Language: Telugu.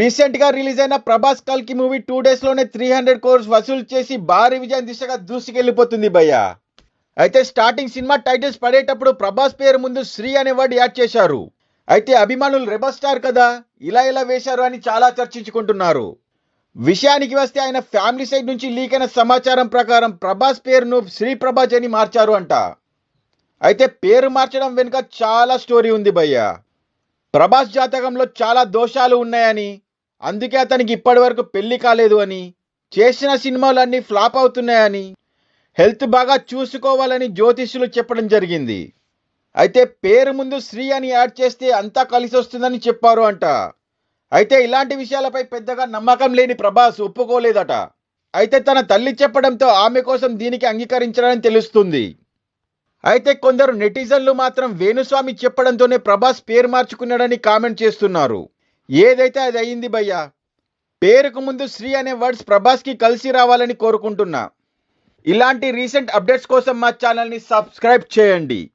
రీసెంట్గా రిలీజ్ అయిన ప్రభాస్ కల్కి మూవీ టూ డేస్లోనే త్రీ హండ్రెడ్ కోర్స్ వసూలు చేసి భారీ విజయం దిశగా దూసుకెళ్ళిపోతుంది భయ్య. అయితే స్టార్టింగ్ సినిమా టైటిల్స్ పడేటప్పుడు ప్రభాస్ పేరు ముందు శ్రీ అనే వర్డ్ యాడ్ చేశారు. అయితే అభిమానులు రెబల్ స్టార్ కదా ఇలా ఇలా వేశారు అని చాలా చర్చించుకుంటున్నారు. విషయానికి వస్తే ఆయన ఫ్యామిలీ సైడ్ నుంచి లీక్ అయిన సమాచారం ప్రకారం ప్రభాస్ పేరును శ్రీ ప్రభాజ్ అని మార్చారు అంట. అయితే పేరు మార్చడం వెనుక చాలా స్టోరీ ఉంది భయ్య. ప్రభాస్ జాతకంలో చాలా దోషాలు ఉన్నాయని అందుకే అతనికి ఇప్పటి వరకు పెళ్ళి కాలేదు అని చేసిన సినిమాలన్నీ ఫ్లాప్ అవుతున్నాయని హెల్త్ బాగా చూసుకోవాలని జ్యోతిష్యులు చెప్పడం జరిగింది. అయితే పేరు ముందు శ్రీ అని యాడ్ చేస్తే అంతా కలిసి వస్తుందని చెప్పారు అంట. అయితే ఇలాంటి విషయాలపై పెద్దగా నమ్మకం లేని ప్రభాస్ ఒప్పుకోలేదట. అయితే తన తల్లి చెప్పడంతో ఆమె కోసం దీనికి అంగీకరించడని తెలుస్తుంది. అయితే కొందరు నెటిజన్లు మాత్రం వేణుస్వామి చెప్పడంతోనే ప్రభాస్ పేరు మార్చుకున్నాడని కామెంట్ చేస్తున్నారు. ఏదైతే అది అయింది భయ్యా? పేరుకు ముందు శ్రీ అనే వర్డ్స్ ప్రభాస్కి కలిసి రావాలని కోరుకుంటున్నా. ఇలాంటి రీసెంట్ అప్డేట్స్ కోసం మా ఛానల్ని సబ్స్క్రైబ్ చేయండి.